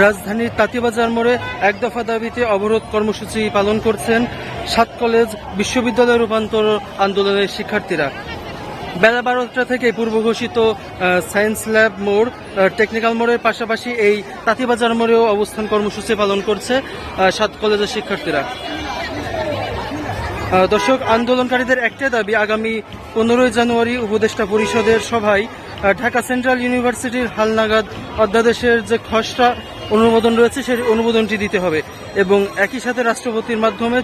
রাজধানীর তাঁতিবাজার মোড়ে এক দফা দাবিতে অবরোধ কর্মসূচি পালন করছেন সাত কলেজ, বিশ্ববিদ্যালয় রূপান্তর আন্দোলনের শিক্ষার্থীরা। বেলা বারোটা থেকে পূর্ব ঘোষিত সায়েন্স ল্যাব মোড় টেকনিক্যাল মোড়ের পাশাপাশি এই তাঁতিবাজার মোড়েও অবস্থান কর্মসূচি পালন করছে সাত কলেজের শিক্ষার্থীরা। দর্শক, আন্দোলনকারীদের একটাই দাবি, আগামী পনেরোই জানুয়ারি উপদেষ্টা পরিষদের সভায় ঢাকা সেন্ট্রাল ইউনিভার্সিটির হালনাগাদ অধ্যাদেশের যে খসড়া অনুমোদন রয়েছে, সেই অনুমোদনটি দিতে হবে। এবং একই সাথে রাষ্ট্রপতির মাধ্যমে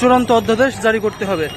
চূড়ান্ত- অধ্যাদেশ জারি করতে হবে।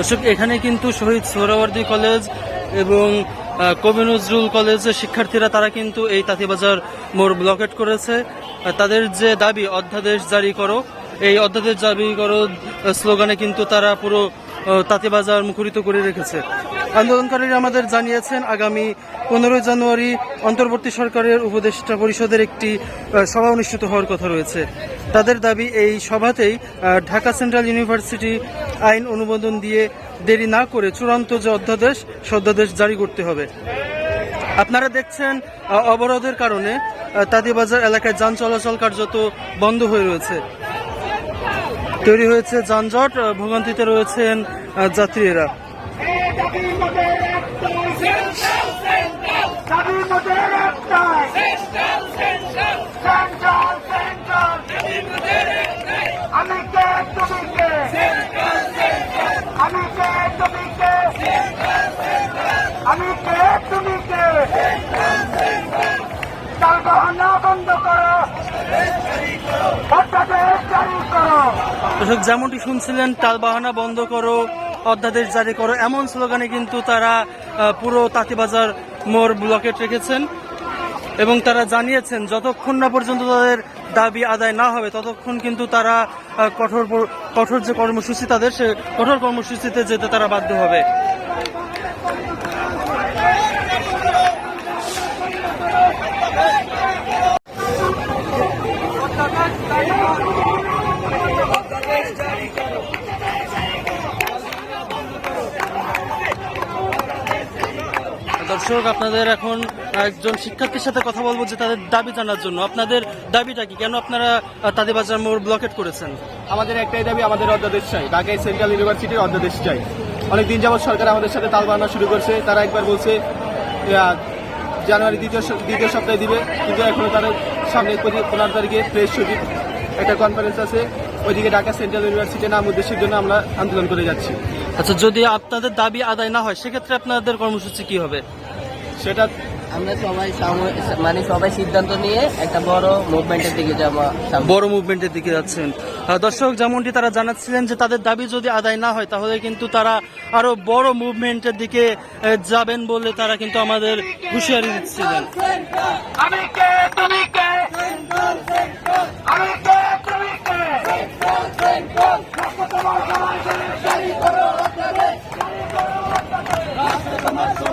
দর্শক, এখানে কিন্তু শহীদ সোহরাওয়ার্দী কলেজ এবং কবি নজরুল কলেজের শিক্ষার্থীরা, তারা কিন্তু এই তাঁতিবাজার মোড় ব্লকেট করেছে। তাদের যে দাবি, অধ্যাদেশ জারি করো। এই অধ্যাদেশ জারি করো স্লোগানে কিন্তু তারা পুরো তাঁতিবাজার মুখরিত করে রেখেছে। আন্দোলনকারীরা আমাদের জানিয়েছেন, আগামী পনেরোই জানুয়ারি অন্তর্বর্তী সরকারের উপদেষ্টা পরিষদের একটি সভা অনুষ্ঠিত হওয়ার কথা রয়েছে। তাদের দাবি, এই সভাতেই ঢাকা সেন্ট্রাল ইউনিভার্সিটি আইন অনুমোদন দিয়ে দেরি না করে চূড়ান্ত যে অধ্যাদেশ সে অধ্যাদেশ জারি করতে হবে। আপনারা দেখছেন অবরোধের কারণে তাঁতিবাজার এলাকায় যান চলাচল কার্যত বন্ধ হয়ে রয়েছে। তৈরি হয়েছে যানজট ভোগান্তিতে রয়েছেন যাত্রীরা। বন্ধ করো। দর্শক, যেমনটি শুনছিলেন টালবাহানা বন্ধ করো, অধ্যাদেশ জারি করো, এমন স্লোগানে কিন্তু তারা পুরো তাঁতিবাজার মোড় ব্লকেট রেখেছেন এবং তারা জানিয়েছেন, যতক্ষণ না পর্যন্ত তাদের দাবি আদায় না হবে, ততক্ষণ কিন্তু তারা কঠোর কঠোর যে কর্মসূচি তাদের, সে কঠোর কর্মসূচিতে যেতে তারা বাধ্য হবে। দর্শক আপনাদের এখন একজন শিক্ষার্থীর সাথে কথা বলব যে তাদের দাবি জানার জন্য। আপনাদের দাবিটা কি? কেন আপনারা তাদের বাজার মোড় ব্লকেট করেছেন? আমাদের একটাই দাবি আমাদের অধ্যাদেশ চাই। ঢাকায় সেন্ট্রাল ইউনিভার্সিটির অধ্যাদেশ চাই। অনেক দিন যাবৎ সরকার আমাদের সাথে তাল বানানো শুরু করছে। তারা একবার বলছে জানুয়ারি দ্বিতীয় দ্বিতীয় সপ্তাহে দিবে। কিন্তু এখনও তাদের সামনে পনেরো তারিখে প্রেস সচিব একটা কনফারেন্স আছে। ওইদিকে ঢাকা সেন্ট্রাল ইউনিভার্সিটি নাম উদ্দেশ্যের জন্য আমরা আন্দোলন করে যাচ্ছি। আচ্ছা যদি আপনাদের দাবি আদায় না হয় সেক্ষেত্রে আপনাদের কর্মসূচি কি হবে? সেটা আমরা সবাই মানে সবাই সিদ্ধান্ত নিয়ে একটা বড় মুভমেন্টের দিকে যাব বড় মুভমেন্টের দিকে যাচ্ছেন। দর্শক যেমনটি তারা জানাচ্ছিলেন যে তাদের দাবি যদি আদায় না হয় তাহলে কিন্তু তারা আরও বড় মুভমেন্টের দিকে যাবেন বলে তারা কিন্তু আমাদের হুঁশিয়ারি দিচ্ছিলেন। আমি কে তুমি কে আমি কে তুমি কে তোমার